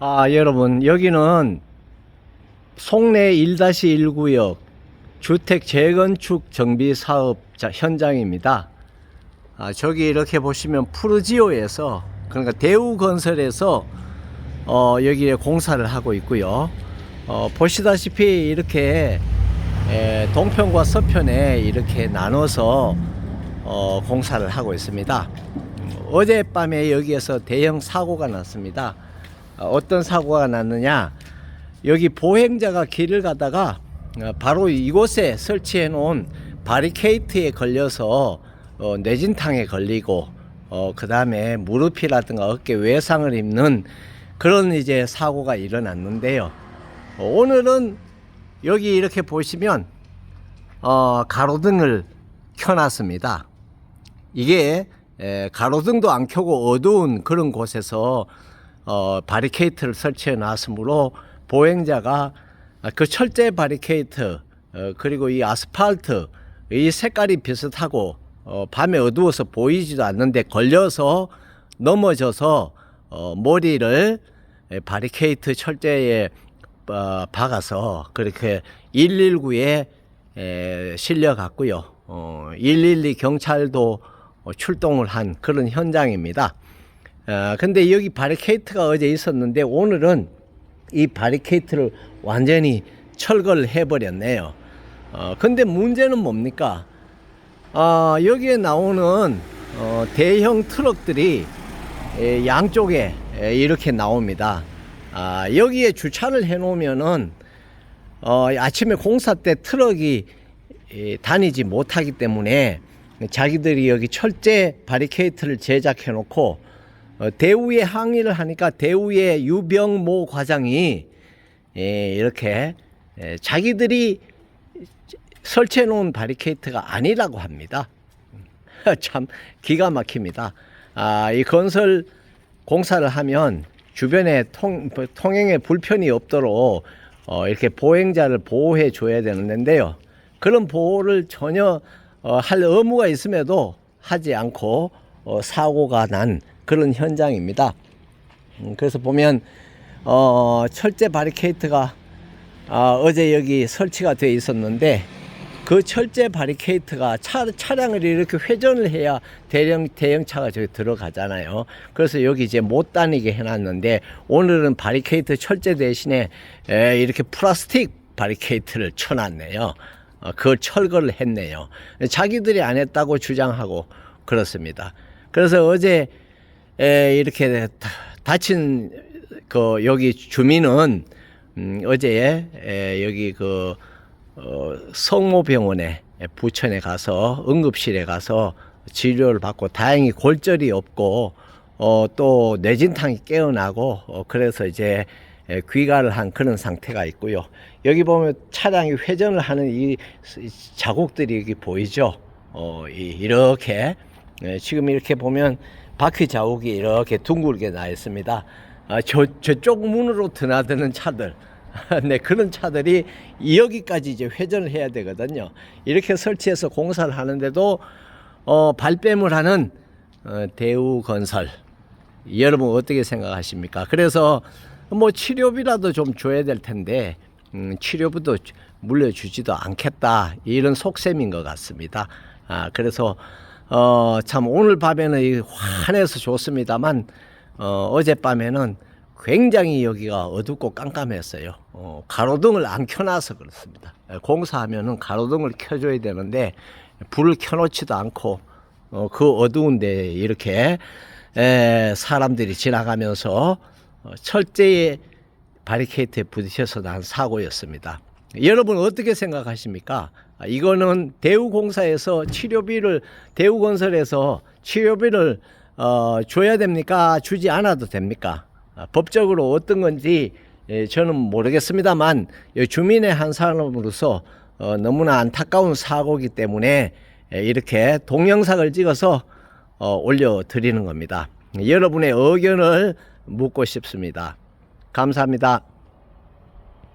아, 여러분, 여기는 송내 1-1구역 주택 재건축 정비 사업 자- 현장입니다. 아, 저기 이렇게 보시면 푸르지오에서 그러니까 대우건설에서 어, 여기에 공사를 하고 있고요. 어, 보시다시피 이렇게 에, 동편과 서편에 이렇게 나눠서 어, 공사를 하고 있습니다. 음, 어젯밤에 여기에서 대형 사고가 났습니다. 어, 어떤 사고가 났느냐? 여기 보행자가 길을 가다가 어, 바로 이곳에 설치해 놓은 바리케이트에 걸려서 어, 뇌진탕에 걸리고 어, 그 다음에 무릎이라든가 어깨 외상을 입는 그런 이제 사고가 일어났는데요. 어, 오늘은 여기 이렇게 보시면 어, 가로등을 켜놨습니다. 이게 에, 가로등도 안 켜고 어두운 그런 곳에서 어, 바리케이트를 설치해 놨으므로 보행자가 그 철제 바리케이트 어, 그리고 이 아스팔트 이 색깔이 비슷하고 어, 밤에 어두워서 보이지도 않는데 걸려서 넘어져서 어, 머리를 에, 바리케이트 철제에 어, 박아서 그렇게 119에 에, 실려 갔고요. 어, 112 경찰도 어, 출동을 한 그런 현장입니다. 어, 근데 여기 바리케이트가 어제 있었는데 오늘은 이 바리케이트를 완전히 철거를 해버렸네요. 어, 근데 문제는 뭡니까? 아, 여기에 나오는 어, 대형 트럭들이 에, 양쪽에 에, 이렇게 나옵니다. 아, 여기에 주차를 해놓으면은 어, 아침에 공사 때 트럭이 에, 다니지 못하기 때문에 자기들이 여기 철제 바리케이트를 제작해 놓고 어, 대우에 항의를 하니까 대우의 유병모 과장이 예, 이렇게 예, 자기들이 설치해 놓은 바리케이트가 아니라고 합니다. 참 기가 막힙니다. 아, 이 건설 공사를 하면 주변에 통, 통행에 불편이 없도록 어, 이렇게 보행자를 보호해 줘야 되는데요. 그런 보호를 전혀 어, 할 의무가 있음에도 하지 않고 어, 사고가 난 그런 현장입니다. 음, 그래서 보면 어, 철제 바리케이트가 아, 어제 여기 설치가 되어 있었는데 그 철제 바리케이트가 차, 차량을 이렇게 회전을 해야 대형 대형차가 저기 들어가잖아요. 그래서 여기 이제 못 다니게 해놨는데 오늘은 바리케이트 철제 대신에 에, 이렇게 플라스틱 바리케이트를 쳐놨네요. 어, 그걸 철거를 했네요. 자기들이 안 했다고 주장하고 그렇습니다. 그래서 어제 에, 이렇게 다- 다친 그 여기 주민은 음, 어제 에, 여기 그 어, 성모병원에 부천에 가서 응급실에 가서 치료를 받고 다행히 골절이 없고 어, 또 뇌진탕이 깨어나고 어, 그래서 이제 에, 귀가를 한 그런 상태가 있고요. 여기 보면 차량이 회전을 하는 이이 자국들이 여기 보이죠. 어, 이, 이렇게 에, 지금 이렇게 보면 바퀴 자국이 이렇게 둥글게 나 있습니다. 아, 저 저쪽 문으로 드나드는 차들. 네, 그런 차들이 여기까지 이제 회전을 해야 되거든요. 이렇게 설치해서 공사를 하는데도 어, 발뺌을 하는 어, 대우 건설. 여러분 어떻게 생각하십니까? 그래서 뭐 치료비라도 좀 줘야 될 텐데 음, 치료비도 주- 물려주지도 않겠다 이런 속셈인 것 같습니다. 아 그래서 어, 참 오늘 밤에는 이 환해서 좋습니다만 어, 어젯밤에는 굉장히 여기가 어둡고 깜깜했어요. 어, 가로등을 안 켜놔서 그렇습니다. 에, 공사하면은 가로등을 켜줘야 되는데 불을 켜놓지도 않고 어, 그 어두운데 이렇게 에, 사람들이 지나가면서 어, 철제의 바리케이트에 부딪혀서 난 사고였습니다. 여러분 어떻게 생각하십니까? 아, 이거는 대우공사에서 치료비를 대우건설에서 치료비를 어, 줘야 됩니까? 주지 않아도 됩니까? 아, 법적으로 어떤 건지 예, 저는 모르겠습니다만 이 주민의 한 사람으로서 어, 너무나 안타까운 사고이기 때문에 예, 이렇게 동영상을 찍어서 어, 올려드리는 겁니다. 여러분의 의견을 묻고 싶습니다. 감사합니다.